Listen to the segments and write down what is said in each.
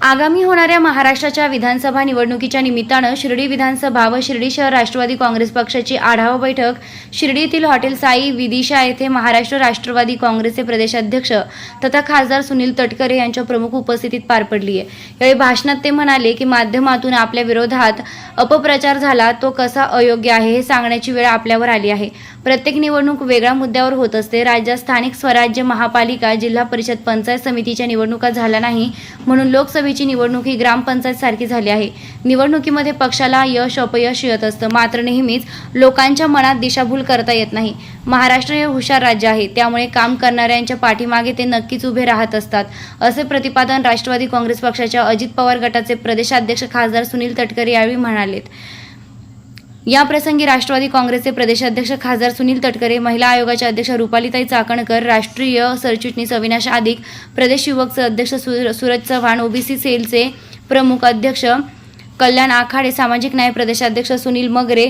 आगामी होणाऱ्या महाराष्ट्राच्या विधानसभा निवडणुकीच्या निमित्तानं शिर्डी विधानसभा व शिर्डी शहर राष्ट्रवादी काँग्रेस पक्षाची आढावा बैठक शिर्डीतील हॉटेल साई विदिशा येथे महाराष्ट्र राष्ट्रवादी काँग्रेसचे प्रदेशाध्यक्ष तथा खासदार सुनील तटकरे यांच्या प्रमुख उपस्थितीत पार पडली आहे. यावेळी भाषणात ते म्हणाले की माध्यमातून आपल्या विरोधात अपप्रचार झाला तो कसा अयोग्य आहे हे सांगण्याची वेळ आपल्यावर आली आहे. प्रत्येक निवडणूक वेगळ्या मुद्द्यावर होत असते. राज्यात स्थानिक स्वराज्य महापालिका जिल्हा परिषद पंचायत समितीच्या निवडणुका झाल्या नाही म्हणून लोकसभेची निवडणूक ही ग्रामपंचायत सारखी झाली आहे. निवडणुकीमध्ये पक्षाला यश अपयश येत असतं. मात्र नेहमीच लोकांच्या मनात दिशाभूल करता येत नाही. महाराष्ट्र हे हुशार राज्य आहे. त्यामुळे काम करणाऱ्यांच्या पाठीमागे ते नक्कीच उभे राहत असतात असे प्रतिपादन राष्ट्रवादी काँग्रेस पक्षाच्या अजित पवार गटाचे प्रदेशाध्यक्ष खासदार सुनील तटकरे यावेळी म्हणालेत. याप्रसंगी राष्ट्रवादी काँग्रेसचे प्रदेशाध्यक्ष खासदार सुनील तटकरे महिला आयोगाच्या अध्यक्ष रुपालीताई चाकणकर राष्ट्रीय सरचिटणीस अविनाश आदिक प्रदेश युवकचे अध्यक्ष सूरज चव्हाण ओबीसी सेलचे प्रमुख अध्यक्ष कल्याण आखाडे सामाजिक न्याय प्रदेशाध्यक्ष सुनील मगरे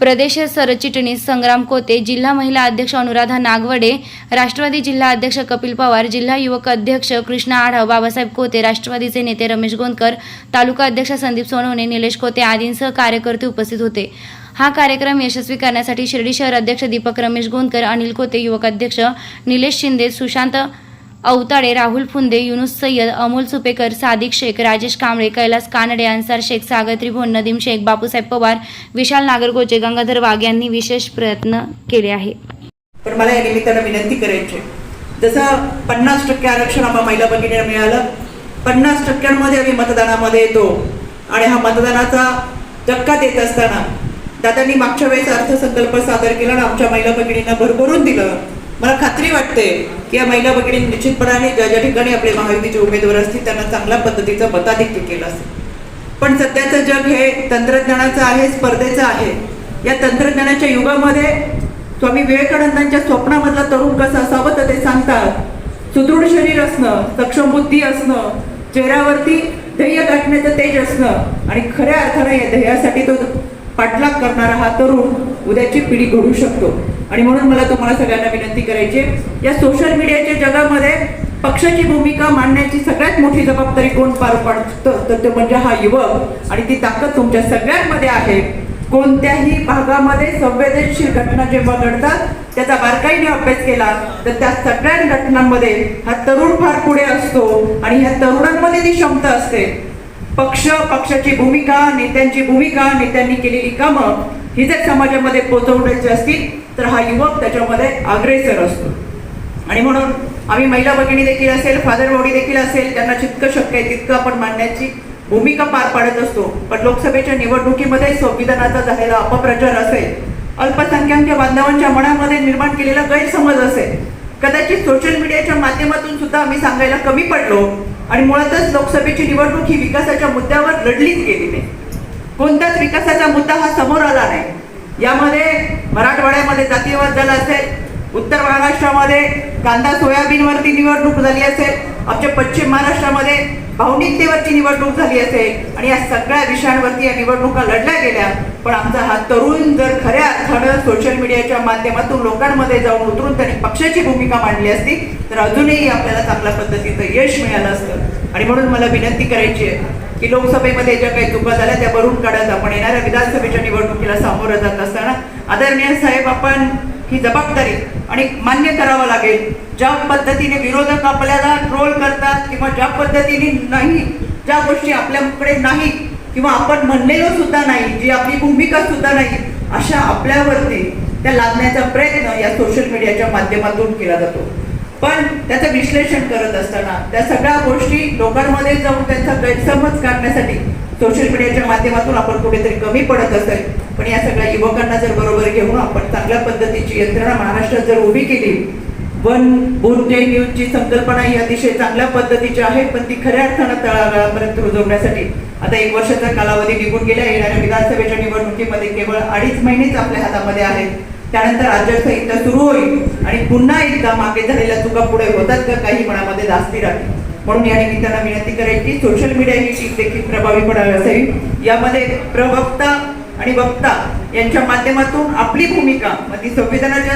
प्रदेश सरचिटणीस संग्राम कोते जिल्हा महिला अध्यक्ष अनुराधा नागवडे राष्ट्रवादी जिल्हा अध्यक्ष कपिल पवार जिल्हा युवक अध्यक्ष कृष्णा आढाव बाबासाहेब कोते राष्ट्रवादीचे नेते रमेश गोंदकर तालुका अध्यक्ष संदीप सोनवणे निलेश कोते आदींसह कार्यकर्ते उपस्थित होते. हा कार्यक्रम यशस्वी करण्यासाठी शिर्डी शहर अध्यक्ष दीपक रमेश गोंदकर अनिल कोते युवक अध्यक्ष निलेश शिंदे सुशांत अवताडे राहुल फुंदे युनुस सय्यद अमोल सुपेकर सादिक शेख राजेश कांबळे कैलास कानडे अन्सार शेख सागर त्रिभुवन नदीम शेख बापूसाहेब पवार विशाल नागरगोचे गंगाधर वाघ यांनी विशेष प्रयत्न केले आहे पण मला या निमित्तानं विनंती करायची जसं पन्नास टक्के आरक्षण आम्हा महिला भगिनीला मिळालं पन्नास टक्क्यांमध्ये आम्ही मतदानामध्ये येतो. आणि हा मतदानाचा धक्का देत असताना दादांनी मागच्या वेळेस अर्थसंकल्प सादर केला आणि आमच्या महिला भगिनींना भरभरून दिलं. मला खात्री वाटते की या महिला भगिनी निश्चितपणाने ज्या ज्या ठिकाणी आपले महायुतीचे उमेदवार असतील त्यांना चांगल्या पद्धतीचं मताधिक्य केलं असेल. पण सध्याचं जग हे तंत्रज्ञानाचं आहे स्पर्धेचं आहे. या तंत्रज्ञानाच्या युगामध्ये स्वामी विवेकानंदांच्या स्वप्नामधला तरुण कसा असावं तर ते सांगतात सुदृढ शरीर असणं सक्षम बुद्धी असणं चेहऱ्यावरती ध्येय गाठण्याचं तेज असणं आणि खऱ्या अर्थानं या ध्येयासाठी तो पाठलाग करणारा हा तरुण उद्याची पिढी घडू शकतो. आणि म्हणून मला तुम्हाला सगळ्यांना विनंती करायची या सोशल मीडियाच्या जगामध्ये पक्षाची भूमिका मांडण्याची सगळ्यात मोठी जबाबदारी कोण पार पाडतं तर ते म्हणजे हा युवक. आणि ती ताकद तुमच्या सगळ्यांमध्ये आहे. कोणत्याही भागामध्ये संवेदनशील घटना जेव्हा घडतात त्याचा बारकाईने अभ्यास केला तर त्या सगळ्या घटनांमध्ये हा तरुण फार पुढे असतो आणि ह्या तरुणांमध्ये ती क्षमता असते. पक्ष पक्षाची भूमिका नेत्यांची भूमिका नेत्यांनी केलेली कामं ही जर समाजामध्ये पोचवण्याची असतील तर हा युवक त्याच्यामध्ये अग्रेसर असतो. आणि म्हणून आम्ही महिला भगिनी देखील असेल फादर बॉडी देखील असेल त्यांना जितकं शक्य आहे तितकं आपण मांडण्याची भूमिका पार पाडत असतो. पण लोकसभेच्या निवडणुकीमध्ये संविधानाचा झालेला अपप्रचार असेल अल्पसंख्याक बांधवांच्या मनामध्ये निर्माण केलेला गैरसमज असेल कदाचित सोशल मीडियाच्या माध्यमातून सुद्धा आम्ही सांगायला कमी पडलो आणि मुळातच लोकसभेची निवडणूक ही विकासाच्या मुद्द्यावर लढलीच गेली नाही. कोणताच विकासाचा मुद्दा हा समोर आला नाही? यामध्ये मराठवाड्यामध्ये जातीयवाद झाला असेल उत्तर महाराष्ट्रामध्ये कांदा सोयाबीनवरती निवडणूक झाली असेल आमच्या पश्चिम महाराष्ट्रामध्ये भावनिकतेवरची निवडणूक झाली असेल आणि या सगळ्या विषयांवरती या निवडणुका लढल्या गेल्या. पण आमचा हा तरुण जर खऱ्या अर्थानं सोशल मीडियाच्या माध्यमातून लोकांमध्ये जाऊन उतरून त्यांनी पक्षाची भूमिका मांडली असती तर अजूनही आपल्याला चांगल्या पद्धतीचं यश मिळालं असतं. आणि म्हणून मला विनंती करायची आहे की लोकसभेमध्ये ज्या काही चुका झाल्या त्या भरून काढत आपण येणाऱ्या विधानसभेच्या निवडणुकीला सामोरं जात असताना आदरणीय साहेब आपण ही जबाबदारी आणि मान्य करावं लागेल. ज्या पद्धतीने विरोधक आपल्याला ट्रोल करतात किंवा ज्या पद्धतीने नाही ज्या गोष्टी आपल्याकडे नाही किंवा आपण म्हणलेलो सुद्धा नाही जी आपली भूमिका सुद्धा नाही अशा आपल्यावरती त्या लादण्याचा प्रयत्न या सोशल मीडियाच्या माध्यमातून केला जातो. पण त्याचं विश्लेषण करत असताना त्या सगळ्या गोष्टी लोकांमध्ये जाऊन त्यांचा गैरसमज काढण्यासाठी सोशल मीडियाच्या माध्यमातून आपण कुठेतरी कमी पडत असेल. पण या सगळ्या युवकांना जर बरोबर घेऊन आपण चांगल्या पद्धतीची यंत्रणा महाराष्ट्रात जर उभी केली वन बोन जे न्यूजची संकल्पना ही अतिशय चांगल्या पद्धतीची आहे पण ती खऱ्या अर्थानं तळागाळापर्यंत रुजवण्यासाठी. आता एक वर्षाचा कालावधी निघून गेला येणाऱ्या विधानसभेच्या निवडणुकीमध्ये केवळ अडीच महिनेच आपल्या हातामध्ये आहेत. त्यानंतर आचारसंहिता सुरू होईल. आणि पुन्हा एकदा मागे झालेल्या चुका पुढे होतात का काही मनामध्ये जास्ती राहते. म्हणून या निमित्तानं विनंती करायची सोशल मीडिया ही टीप देखील प्रभावीपणे असावी. यामध्ये प्रवक्ता आणि वक्ता यांच्या माध्यमातून आपली भूमिका मग ती संविधानाच्या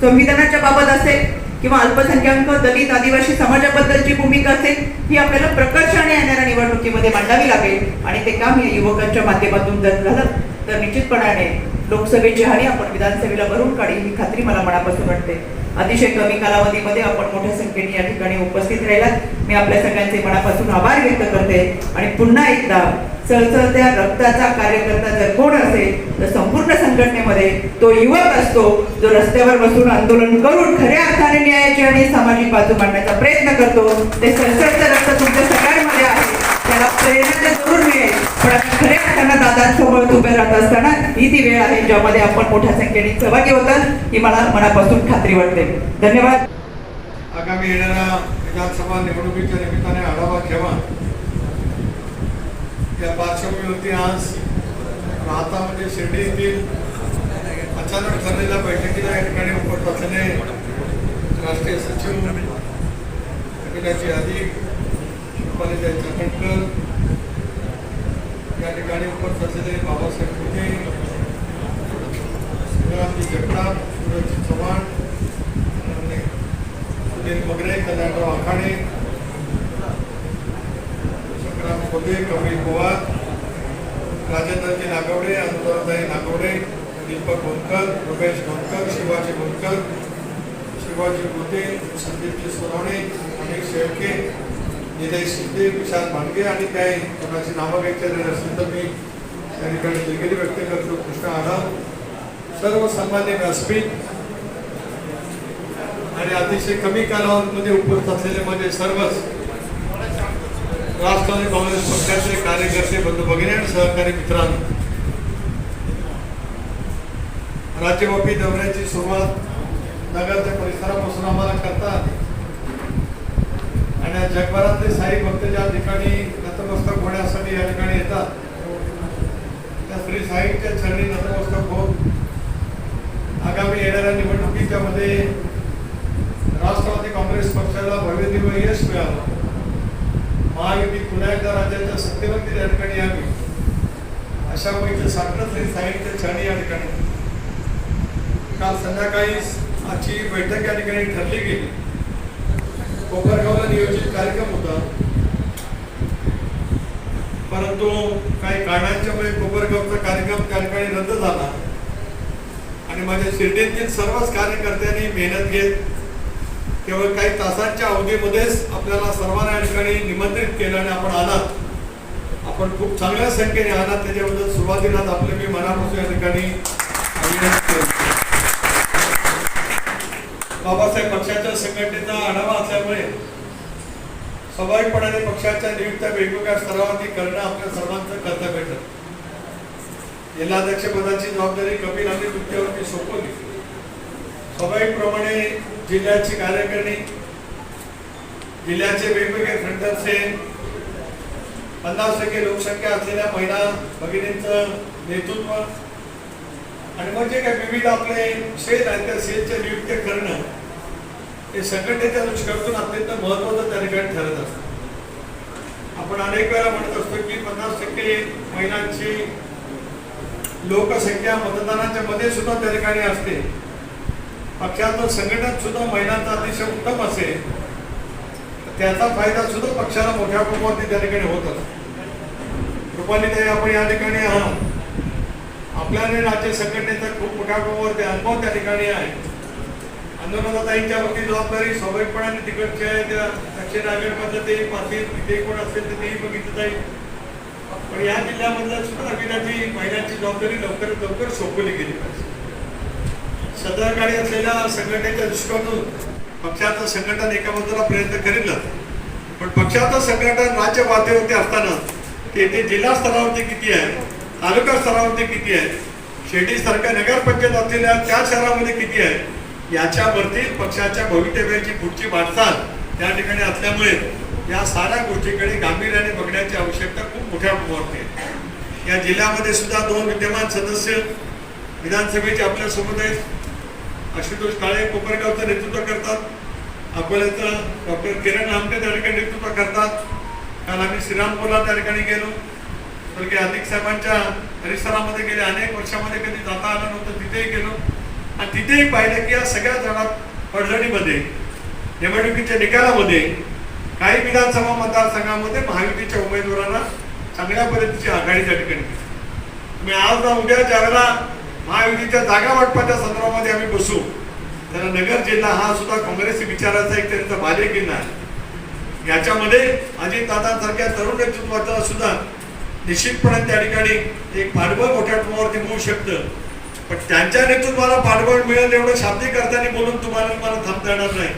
संविधानाच्या बाबत असेल किंवा अल्पसंख्याक दलित आदिवासी समाजाबद्दलची भूमिका असेल ही आपल्याला प्रकर्षाने येणाऱ्या निवडणुकीमध्ये मांडावी लागेल आणि ते काम या युवकांच्या माध्यमातून जर झालं तर निश्चितपणाने लोकसभेची हानी आपण विधानसभेला भरून काढी ही खात्री मला मनापासून वाटते. अतिशय कमी कालावधीमध्ये आपण मोठ्या संख्येने या ठिकाणी उपस्थित राहिलात. मी आपल्या सगळ्यांचे मनापासून आभार व्यक्त करते आणि पुन्हा एकदा सळसळत्या रक्ताचा कार्यकर्ता जर कोण असेल तर संपूर्ण संघटनेमध्ये तो युवक असतो जो रस्त्यावर बसून आंदोलन करून खऱ्या अर्थाने न्यायाची आणि सामाजिक बाजू मांडण्याचा प्रयत्न करतो. ते सळसळचं रक्त तुमच्या सगळ्यांमध्ये आहे. त्याला प्रेरणा जरूर मिळेल पण आपण खऱ्या अर्थानं दादांसोबत उभे राहत असताना ही ती वेळ आहे ज्यामध्ये आपण मोठ्या संख्येने सहभागी होतात ही मला मनापासून खात्री वाटते. धन्यवाद. आगामी येणाऱ्या विधानसभा निवडणुकीच्या निमित्ताने आढावा घ्यावा या पार्श्वभूमीवरती आज राहतामध्ये शिर्डी येथील अचानक ठरलेल्या बैठकीला या ठिकाणी उपस्थित असलेले राष्ट्रीय सचिव कपिलाची यादी रुपालीताई चाकणकर या ठिकाणी उपस्थित असलेले बाबासाहेब जगताप सूरजजी चव्हाण आणि सुनील मगरे कल्याणराव आखाडे संग्राम खोदे कमल पवार राजेंद्रजी नागवडे अनुराधाई नागवडे दीपक गोंदकर रुपेश गोंदकर शिवाजी गोंदकर शिवाजी गोते संदीपजी सोनवणे अनिल शेळके निलय शिंदे विशाल भांडगे आणि काही कोणाची नावं घ्यायची असतील तर मी त्या ठिकाणी दिलगिरी व्यक्त करतो. कृष्ण आढाव सर्व सन्मान्य व्यासपीठ आणि अतिशय कमी कालावधीमध्ये उपस्थित असलेले माझे सर्वच राष्ट्रवादी काँग्रेस पक्षाचे कार्यकर्ते बंधू भगिनी आणि सहकारी मित्रांनो राज्यव्यापी दौऱ्याची सुरुवात नगरच्या परिसरापासून आम्हाला करतात आणि जगभरातले साई भक्त ज्या ठिकाणी नतमस्तक होण्यासाठी या ठिकाणी येतात त्या श्री साईच्या चरणी नतमस्तक होत आगामी येणाऱ्या निवडणुकीच्या मध्ये राष्ट्रवादी काँग्रेस पक्षाला भव्य दिव्य यश मिळावं. महायुती पुन्हा एकदा राज्याच्या सत्तेवरती या ठिकाणी यावी. अशा पैकी साखर साहित्य छाणी या ठिकाणी. काल संध्याकाळी आजची बैठक या ठिकाणी ठरली गेली. कोपरगावला नियोजित कार्यक्रम होता. परंतु काही कारणांच्यामुळे कोपरगावचा कार्यक्रम त्या ठिकाणी रद्द झाला. आणि माझ्या शिर्डीतील सर्वच कार्यकर्त्यांनी मेहनत घेत केवळ काही तासांच्या अवधीमध्येच आपल्याला सर्वांना या ठिकाणी निमंत्रित केलं आणि आपण आलात. आपण खूप चांगल्या संख्येने आलात. त्याच्याबद्दल सुरुवातीलाच आपले मी मनापासून या ठिकाणी बाबासाहेब पक्षाच्या संघटनेचा आढावा असल्यामुळे स्वाभाविकपणाने पक्षाच्या नियुक्त्या वेगवेगळ्या स्तरावरती करणं आपल्या सर्वांचं कर्तव्य ठरतं. जिल्हाध्यक्षपदाची जबाबदारी कपिल आम्ही तुमच्यावरती सोपवली. स्वाभाविकप्रमाणे जिल्ह्याची कार्यकारिणी जिल्ह्याचे वेगवेगळे फ्रंटरचे पन्नास टक्के लोकसंख्या असलेल्या महिला भगिनींचं नेतृत्व आणि म्हणजे मग जे काही विविध आपले सेल आहेत त्या सेलच्या नियुक्त्या करणं हे संघटनेच्या दृष्टीकोनातून अत्यंत महत्वाचं त्या ठिकाणी ठरत असतं. आपण अनेक वेळा म्हणत असतो की पन्नास टक्के महिलांची लोकसंख्या मतदानाच्या मध्ये सुद्धा त्या ठिकाणी असते. पक्षाचं संघटन सुद्धा महिलांचा अतिशय उत्तम असेल. तर त्याचा फायदा सुद्धा पक्षाला मोठ्या प्रमाणात त्या ठिकाणी होत असतो. रुपालीताई आपण या ठिकाणी आहात. आपल्याने राज्य संघटनेचा खूप मोठ्या प्रमाणावरती अनुभव त्या ठिकाणी आहे. अनुराधाताईंच्या वरती जबाबदारी स्वाभाविकपणाने तिकडचे आहे त्या दक्षिण रायगडमधलं ते पाटील तिथे कोण असेल तर तेही बघितलं जाईल. पण या जिल्ह्यामधल्या सुद्धा अभिनेत्री महिलांची जबाबदारी लवकरात लवकर सोपवली गेली पाहिजे. सदरकाळी असलेल्या संघटनेच्या दृष्टिकोनातून पक्षाचं संघटन एका बाजूला प्रयत्न करील पण पक्षाचं संघटन राज्य पातळीवरती असताना ते येथे जिल्हा स्तरावरती किती आहे तालुका स्तरावरती किती आहे शेडी सारख्या नगरपंचायत असलेल्या त्या शहरामध्ये किती आहे याच्यावरती पक्षाच्या भवितव्याची पुढची वाटचाल त्या ठिकाणी असल्यामुळे या साऱ्या गोष्टीकडे गांभीर्याने बघण्याची आवश्यकता मोठ्या प्रमाणावरती या जिल्ह्यामध्ये सुद्धा दोन विद्यमान सदस्य विधानसभेचे आपल्यासोबत आहेत. आशुतोष काळे कोपरगावचं नेतृत्व करतात. अकोल्याचं डॉक्टर किरण आमटे त्या ठिकाणी नेतृत्व करतात. काल आम्ही श्रीरामपूरला त्या ठिकाणी गेलो. बलके अधिक साहेबांच्या परिसरामध्ये गेले. अनेक वर्षामध्ये कधी जाता आलं नव्हतं तिथेही गेलो. आणि तिथेही पाहिलं की या सगळ्या जगात अडचणीमध्ये निवडणुकीच्या निकालामध्ये काही विधानसभा मतदारसंघामध्ये महायुतीच्या उमेदवारांना सगळ्या पद्धतीची आघाडी त्या ठिकाणी मी आज ना उद्या ज्यावेळेला महायुतीच्या जागा वाटपाच्या संदर्भामध्ये आम्ही बसू तर नगर जिल्हा हा सुद्धा काँग्रेसी विचाराचा एक त्यांचा बालेकिल्ला आहे. याच्यामध्ये अजित दादांसारख्या तरुण नेतृत्वाचा सुद्धा निश्चितपणे त्या ठिकाणी एक पाठबळ मोठ्या प्रमाणावरती मिळू शकतं. पण त्यांच्या नेतृत्वाला पाठबळ मिळेल एवढं शाब्दिक अर्थाने बोलून तुम्हाला मला थांबता येणार नाही.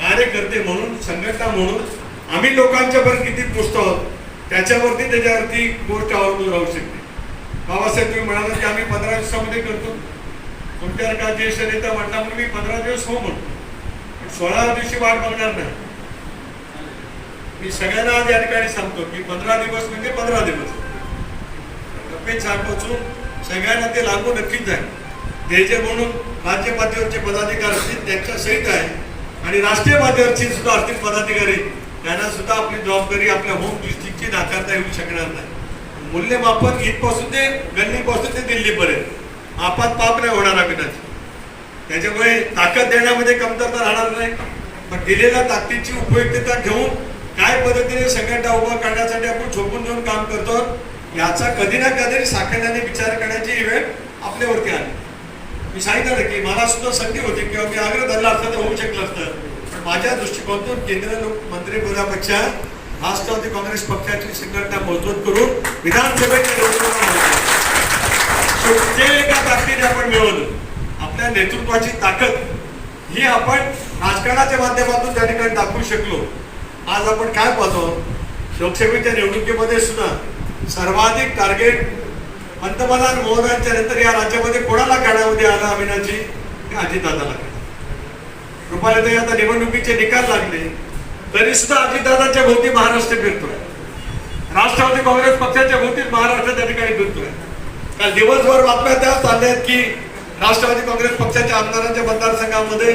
कार्यकर्ते म्हणून संघटना म्हणून आम्ही लोकांच्या पर्यंत किती पोचतो आहोत. त्याच्यावरती त्याच्यावरती गोष्ट अवलंबून राहू शकते. बाबासाहेब तुम्ही म्हणाला की आम्ही पंधरा दिवसामध्ये करतो. कोणत्या का ज्येष्ठ नेता म्हटला म्हणून मी पंधरा दिवस हो म्हणतो. पण सोळा दिवशी वाट बघणार नाही. मी सगळ्यांना आज या ठिकाणी सांगतो की पंधरा दिवस म्हणजे पंधरा दिवस. कपेच पोचून सगळ्यांना ते लागू नक्कीच आहे. ते जे म्हणून राज्य पातळीवरचे पदाधिकारी असतील त्यांच्या सहित आहे. आणि राष्ट्रीय पातळीवरची सुद्धा असतील पदाधिकारी त्यांना सुद्धा आपली जबाबदारी आपल्या होम कधी नाकारता येऊ शकणार नाही. मूल्यमापन इथपासून ते गल्लीपासून ते दिल्लीपर्यंत. आपात पाप नाही होणार अभिनाची त्याच्यामुळे ताकद देण्यामध्ये कमतरता राहणार नाही. पण दिलेल्या ताकदीची उपयुक्तता घेऊन काय पद्धतीने संघटना उभा करण्यासाठी आपण झोपून जाऊन काम करतो याचा कधी ना कधी साखळ्याने विचार करण्याची ही वेळ आपल्यावरती आली. मी सांगितलं ना की मला सुद्धा संधी होती किंवा मी आग्रह धरला असता तर होऊ शकलं असतं. पण माझ्या दृष्टिकोनातून केंद्रीय लोक मंत्रिपदापेक्षा राष्ट्रवादी काँग्रेस पक्षाची संघटना मजबूत करून विधानसभेच्या निवडणुका लढवणं. एका ताकदीने आपण मिळवलं आपल्या नेतृत्वाची ताकद ही आपण राजकारणाच्या माध्यमातून त्या ठिकाणी दाखवू शकलो. आज आपण काय पाहतो? लोकसभेच्या निवडणुकीमध्ये सुद्धा सर्वाधिक टार्गेट पंतप्रधान महोदयांच्या नंतर या राज्यामध्ये कोणाला काढामध्ये आला अभिनाची अजितदादाला रुपाली आता निवडणुकीचे निकाल लागले. तरी सुद्धा अजितदादांच्या भोवती महाराष्ट्र फिरतोय. राष्ट्रवादी काँग्रेस पक्षाच्या भोवती महाराष्ट्र त्या ठिकाणी फिरतोय. काल दिवसभर बातम्या त्या चालल्या आहेत की राष्ट्रवादी काँग्रेस पक्षाच्या आमदारांच्या मतदारसंघामध्ये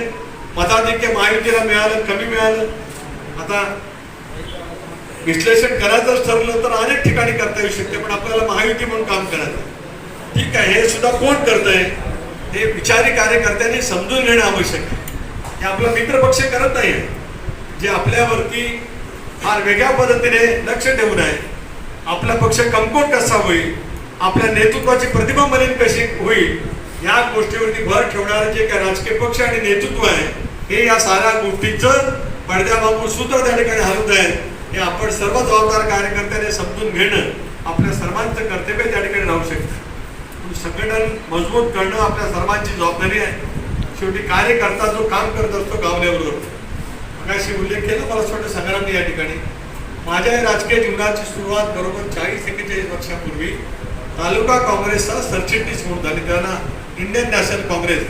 मताधिक्य महायुतीला मिळालं कमी मिळालं. आता विश्लेषण करायचंच ठरलं तर अनेक ठिकाणी करता येऊ शकते पण आपल्याला महायुती म्हणून काम करायचं. ठीक आहे हे सुद्धा कोण करतंय? हे विचारी कार्यकर्त्यांनी समजून घेणं आवश्यक आहे. हे आपला मित्रपक्ष करत नाही आहे जे आपल्यावरती फार वेगळ्या पद्धतीने लक्ष ठेवून आहे. आपला पक्ष कमकोट कसा होईल? आपल्या नेतृत्वाची प्रतिभा मलिन कशी होईल? या गोष्टीवरती भर ठेवणारे जे काही राजकीय पक्ष आणि नेतृत्व आहे हे या साऱ्या गोष्टीचं पडद्यामागून सूत्र त्या ठिकाणी हलत आहेत. हे आपण सर्व जबाबदार कार्यकर्त्याने समजून घेणं आपल्या सर्वांचं कर्तव्य त्या ठिकाणी राहू शकतं. संघटन मजबूत करणं आपल्या सर्वांची जबाबदारी आहे. शेवटी कार्यकर्ता जो काम करत असतो गाव लेवलवर मगाशी उल्लेख केला. मला छोटं संग्राम या ठिकाणी. माझ्या राजकीय जीवनाची सुरुवात बरोबर चाळीस एक्केचाळीस वर्षापूर्वी तालुका काँग्रेसचा सरचिटणीस म्हणून झाली. त्यांना इंडियन नॅशनल काँग्रेस.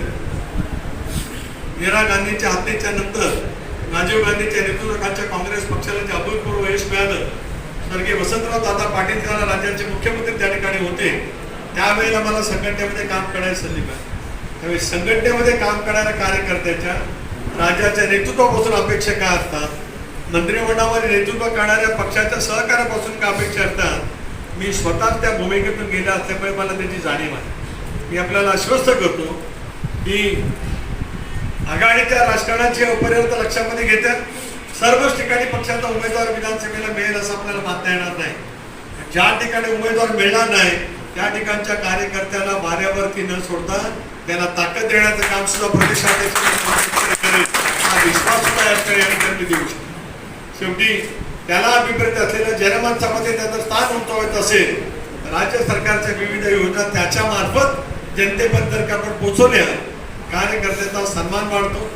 इंदिरा गांधींच्या हत्येच्या नंतर राजीव गांधीच्या नेतृत्वाखालच्या काँग्रेस पक्षाला जे अभूतपूर्व यश मिळालं. स्वर्गीय वसंतराव दादा पाटील त्यांना राज्याचे मुख्यमंत्री त्या ठिकाणी होते त्यावेळेला मला संघटनेमध्ये काम करायला संधी मिळाली. त्यावेळी संघटनेमध्ये काम करणाऱ्या कार्यकर्त्याच्या राज्याच्या नेतृत्वापासून अपेक्षा काय असतात? मंत्रिमंडळामध्ये नेतृत्व करणाऱ्या पक्षाच्या सहकार्यापासून काय अपेक्षा असतात? मी स्वतःच त्या भूमिकेतून गेला असल्यामुळे मला त्याची जाणीव आहे. मी आपल्याला आश्वस्त करतो की आघाडीच्या राजकारणाची अपरिवर्त लक्षामध्ये घेतात सर्वच ठिकाणी पक्षाचा उमेदवार विधानसभेला मिळेल असं आपल्याला मानता येणार नाही. ज्या ठिकाणी उमेदवार मिळणार नाही त्या ठिकाणच्या कार्यकर्त्याला वाऱ्यावरती न सोडता त्यांना ताकद देण्याचं काम सुद्धा प्रदेशाध्यक्ष हा विश्वास सुद्धा या ठिकाणी देऊ शकतो. शेवटी त्याला अभिप्रेत असलेल्या जनमानसामध्ये त्याचं स्थान उंचावत असेल तर राज्य सरकारच्या विविध योजना त्याच्या मार्फत जनतेपर्यंत का आपण पोचवल्या कार्यकर्त्यांचा सन्मान वाढतो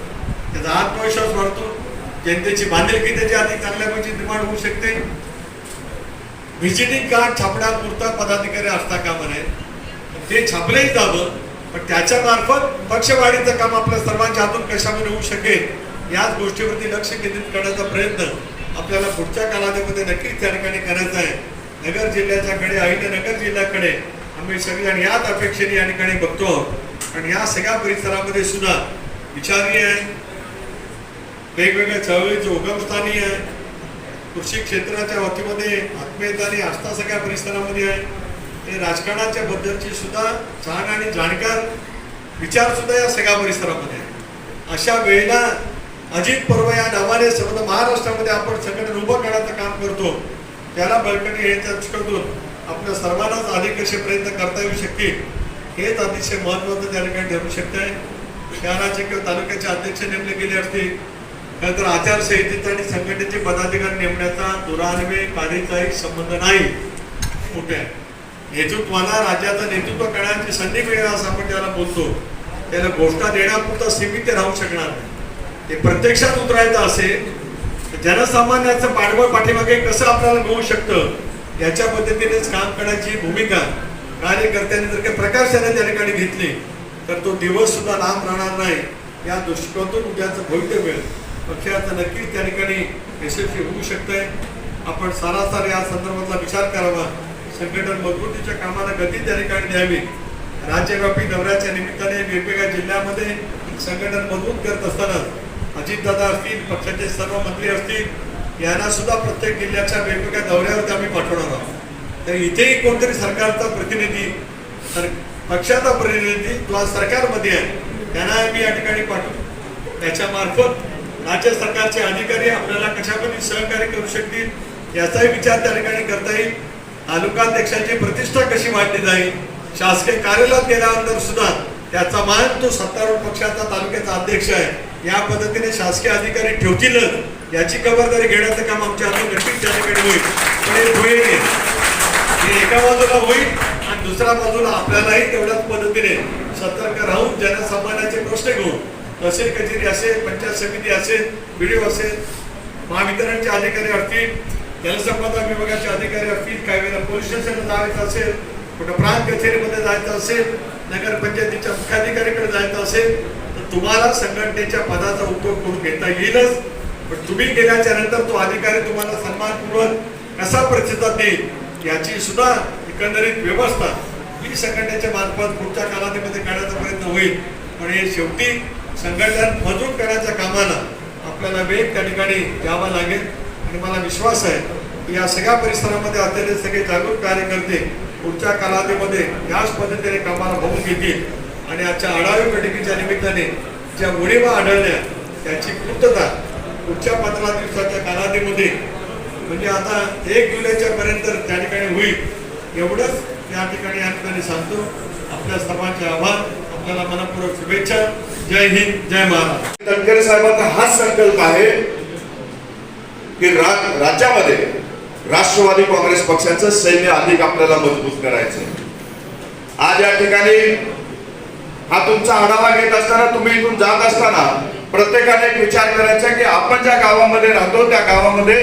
त्याचा आत्मविश्वास वाढतो जनतेची बांधिलकी त्याची अधिक चांगल्यापैकी निर्माण होऊ शकते. व्हिजिटिंग कार्ड छापण्यापुरता पदाधिकारी असता कामा नये. ते छापलेही जावं. पण त्याच्या मार्फत पक्षवाढीचं काम आपल्या सर्वांच्या हातून कशामध्ये होऊ शकेल याच गोष्टीवरती लक्ष केंद्रित करण्याचा प्रयत्न आपल्याला पुढच्या कालावधीमध्ये नक्कीच त्या ठिकाणी करायचा आहे. नगर जिल्ह्याच्याकडे अहिल्यानगर जिल्ह्याकडे आम्ही सगळेजण याच अपेक्षेने या ठिकाणी बघतो आहोत. आणि या सगळ्या परिसरामध्ये सुद्धा विचारी आहे. वेगवेगळ्या चळवळीचे उगमस्थानी आहे. कृषी क्षेत्राच्या वतीमध्ये आत्मीयता आणि आस्था सगळ्या परिसरामध्ये आहे. हे राजकारणाच्या बद्दलची सुद्धा जाण आणि जाणकार विचार सुद्धा या सगळ्या परिसरामध्ये आहे अशा वेळेला अजित पर्व या नावाने समजा महाराष्ट्रामध्ये आपण संघटन उभं करण्याचं काम करतो. त्याला बळकटी याच्या आपल्या सर्वांनाच अधिक कसे प्रयत्न करता येऊ शकतील. हेच अतिशय महत्त्वाचं त्या ठिकाणी ठरू शकते शहराचे किंवा तालुक्याचे अध्यक्ष नेमले गेले असतील. नंतर आचारसंहितेचा आणि संघटनेचे पदाधिकारी नेमण्याचा दुरान्वे कार्यचाही संबंध नाही. मोठे आहे. नेतृत्वाला राज्याचं नेतृत्व करण्याची संधी मिळेल असं आपण त्याला बोलतो. त्याला घोषणा देण्यापुरता सीमित ते राहू शकणार नाही. ते प्रत्यक्षात उतरायचं असेल तर जनसामान्याचं पाठबळ पाठीमागे कसं आपल्याला मिळू शकतं याच्या पद्धतीनेच काम करण्याची भूमिका कार्यकर्त्यांनी जर काही प्रकाशाने त्या ठिकाणी घेतली तर तो दिवस सुद्धा लांब राहणार नाही. या दृष्टिकोनातून उद्याचं भवितव्य पक्षाचं नक्कीच त्या ठिकाणी यशस्वी होऊ शकतंय. आपण सारासार या संदर्भातला विचार करावा. संघटन मजबूतीच्या कामाला गती त्या ठिकाणी द्यावी. राज्यव्यापी दौऱ्याच्या निमित्ताने वेगवेगळ्या जिल्ह्यामध्ये संघटन मजबूत करत असताना अजितदादा असतील पक्षाचे सर्व मंत्री असतील यांना सुद्धा प्रत्येक जिल्ह्याच्या वेगवेगळ्या दौऱ्यावरती आम्ही पाठवणार आहोत. तर इथेही कोणतरी सरकारचा प्रतिनिधी सर पक्षाचा प्रतिनिधी किंवा सरकारमध्ये आहे त्यांना आम्ही या ठिकाणी पाठवतो. त्याच्यामार्फत राज्य सरकारचे अधिकारी आपल्याला कशापद्धती सहकार्य करू शकतील याचाही विचार त्या ठिकाणी करता येईल. तालुकाध्यक्षांची प्रतिष्ठा कशी वाढली जाईल? शासकीय कार्यालयात गेल्यानंतर सुद्धा त्याचा मान तो सत्तारूढ पक्षाचा तालुक्याचा अध्यक्ष आहे. या पद्धतीने शासकीय अधिकारी ठेवतीलच. याची खबरदारी घेण्याचं काम आमच्या हातून नक्कीच त्याच्याकडे होईल. पण हे होईल हे एका बाजूला होईल आणि दुसऱ्या बाजूला आपल्यालाही तेवढ्याच पद्धतीने सतर्क राहून जनसामान्याचे प्रश्न घेऊन तहसील कचेरी असेल पंचायत समिती असेल व्हिडिओ असेल महावितरणचे अधिकारी असतील जलसंपदा विभागाचे अधिकारी असतील काही वेळेला पोलीस स्टेशनला जायचं असेल कुठं प्रांत कचेरीमध्ये जायचं असेल नगरपंचायतीच्या मुख्याधिकाऱ्याकडे जायचं असेल तर तुम्हाला संघटनेच्या पदाचा उपयोग करून घेता येईलच. पण तुम्ही गेल्याच्यानंतर तो अधिकारी तुम्हाला सन्मानपूर्वक कसा प्रतिसाद देईल याची सुद्धा एकंदरीत व्यवस्था ही संघटनेच्या मार्फत पुढच्या कालावधीमध्ये करण्याचा प्रयत्न होईल. पण हे शेवटी संघटन मजबूत करायच्या कामाला आपल्याला वेग त्या ठिकाणी द्यावा लागेल. आणि मला विश्वास आहे की या सगळ्या परिसरामध्ये असलेले सगळे जागरूक कार्यकर्ते पुढच्या कालावधीमध्ये याच पद्धतीने कामाला बघून घेतील. आणि आजच्या आढावी बैठकीच्या निमित्ताने ज्या उणीवा आढळल्या त्याची पूर्तता पुढच्या पंधरा दिवसाच्या कालावधीमध्ये म्हणजे आता एक जुलैच्या पर्यंत त्या ठिकाणी होईल. एवढंच या ठिकाणी या ठिकाणी सांगतो. आपल्या सर्वांचे आभार. आपल्याला मनपूर्वक शुभेच्छा. जय हिंद. जय महाराज तटकरे साहेबांचा हाच संकल्प आहे. की रा- राज्यामध्ये राष्ट्रवादी काँग्रेस पक्षाचं सैन्य अधिक आपल्याला मजबूत करायचं आज या ठिकाणी हा तुमचा आढावा घेत असताना तुम्ही इथून जात असताना प्रत्येकाने एक विचार करायचा की आपण ज्या गावामध्ये राहतो त्या गावामध्ये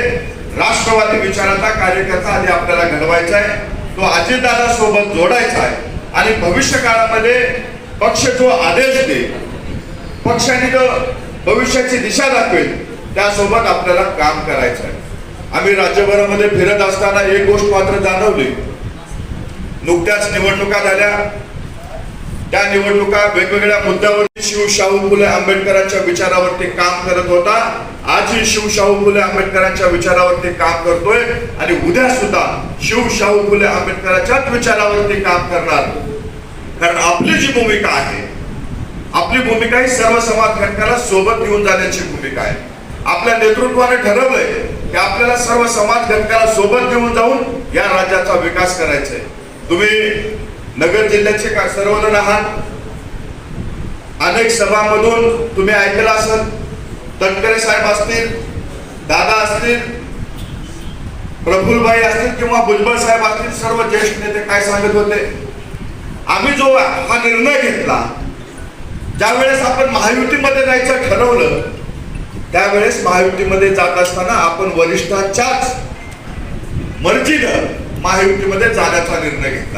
राष्ट्रवादी विचाराचा कार्यकर्ता आधी आपल्याला घडवायचा आहे तो अजितदादा सोबत जोडायचा आहे आणि भविष्य काळामध्ये पक्ष जो आदेश देईल पक्षाने जो भविष्याची दिशा दाखवेल त्यासोबत आपल्याला काम करायचं आहे. आम्ही राज्यभरामध्ये फिरत असताना एक गोष्ट मात्र जाणवली. नुकत्याच निवडणुका झाल्या. त्या निवडणुका वेगवेगळ्या मुद्द्यावरती शिव शाहू फुले आंबेडकरांच्या विचारावरती काम करत होता. आजही शिव शाहू फुले आंबेडकरांच्या विचारावरती काम करतोय आणि उद्या सुद्धा शिव शाहू फुले आंबेडकरांच्याच विचारावरती काम करणार. कारण आपली जी भूमिका आहे आपली भूमिका ही सर्व समाज घटकाला सोबत घेऊन जाण्याची भूमिका आहे. आपल्या नेतृत्वाने ठरवलंय की आपल्याला सर्व समाज घटकाला सोबत घेऊन जाऊन या राज्याचा विकास करायचा आहे तुम्ही नगर जिल्ह्याचे का सर्वजण आहात? अनेक सभामधून तुम्ही ऐकलं असेल. तटकरे साहेब असतील दादा असतील प्रफुलबाई असतील किंवा भुजबळ साहेब असतील सर्व ज्येष्ठ नेते काय सांगत होते? आम्ही जो हा निर्णय घेतला ज्यावेळेस आपण महायुतीमध्ये जायचं ठरवलं त्यावेळेस महायुतीमध्ये जात असताना आपण वरिष्ठांच्याच मर्जीनं महायुतीमध्ये जाण्याचा निर्णय घेतला.